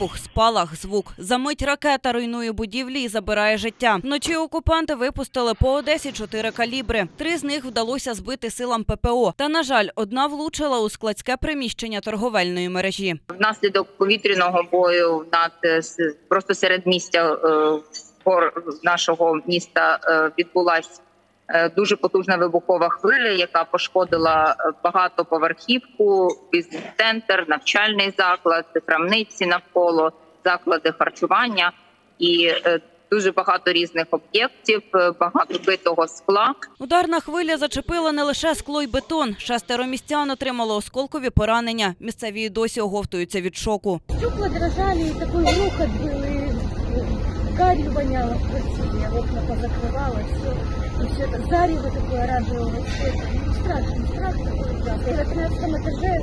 Вибух, спалах, звук. Замить ракета руйнує будівлі і забирає життя. Вночі окупанти випустили по Одесі чотири калібри. Три з них вдалося збити силам ППО. Та на жаль, одна влучила у складське приміщення торговельної мережі. Внаслідок повітряного бою над е, просто серед місця е, нашого міста е, відбулась е, дуже потужна вибухова хвиля, яка пошкодила е, багатоповерхівку, бізнес-центр, навчальний заклад, крамниці навколо, заклади харчування і е, дуже багато різних об'єктів, е, багато битого скла. Ударна хвиля зачепила не лише скло й бетон. Шестеро містян отримало осколкові поранення. Місцеві досі оговтуються від шоку. Стекла дрожали, такой грохот был, и гарью воняло в окна позакрывала, все И все это зарево такое оранжевого цвета. Ну, страшно, страшно было, да. И на 13 этаже,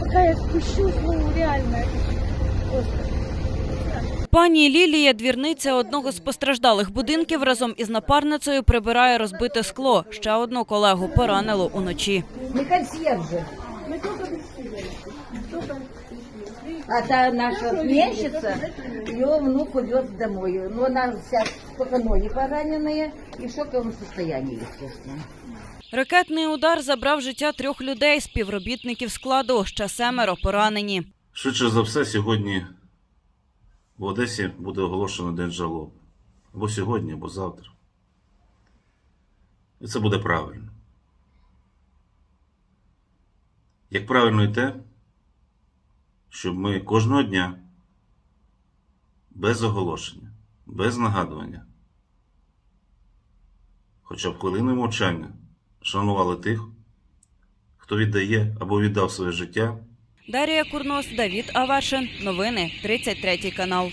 пока я спущусь, ну, реально, это просто страшно. Пані Лілія, двірниця одного з постраждалих будинків, разом із напарницею прибирає розбите скло. Ще одну колегу поранило уночі. Не А та наша сменщица, ее внук увез домой. Но она вся только ноги пораненные и в шоковом состоянии, естественно. Ракетний удар забрав життя трьох людей, співробітників складу. Ще семеро поранені. Швидше за все, сьогодні в Одесі буде оголошено день жалоб. Або сьогодні, або завтра. І це буде правильно. Як правильно і те, щоб ми кожного дня без оголошення, без нагадування, хоча б хвилиною мовчання шанували тих, хто віддає або віддав своє життя Дарія Курнос, Давід Авашин. Новини 33 канал.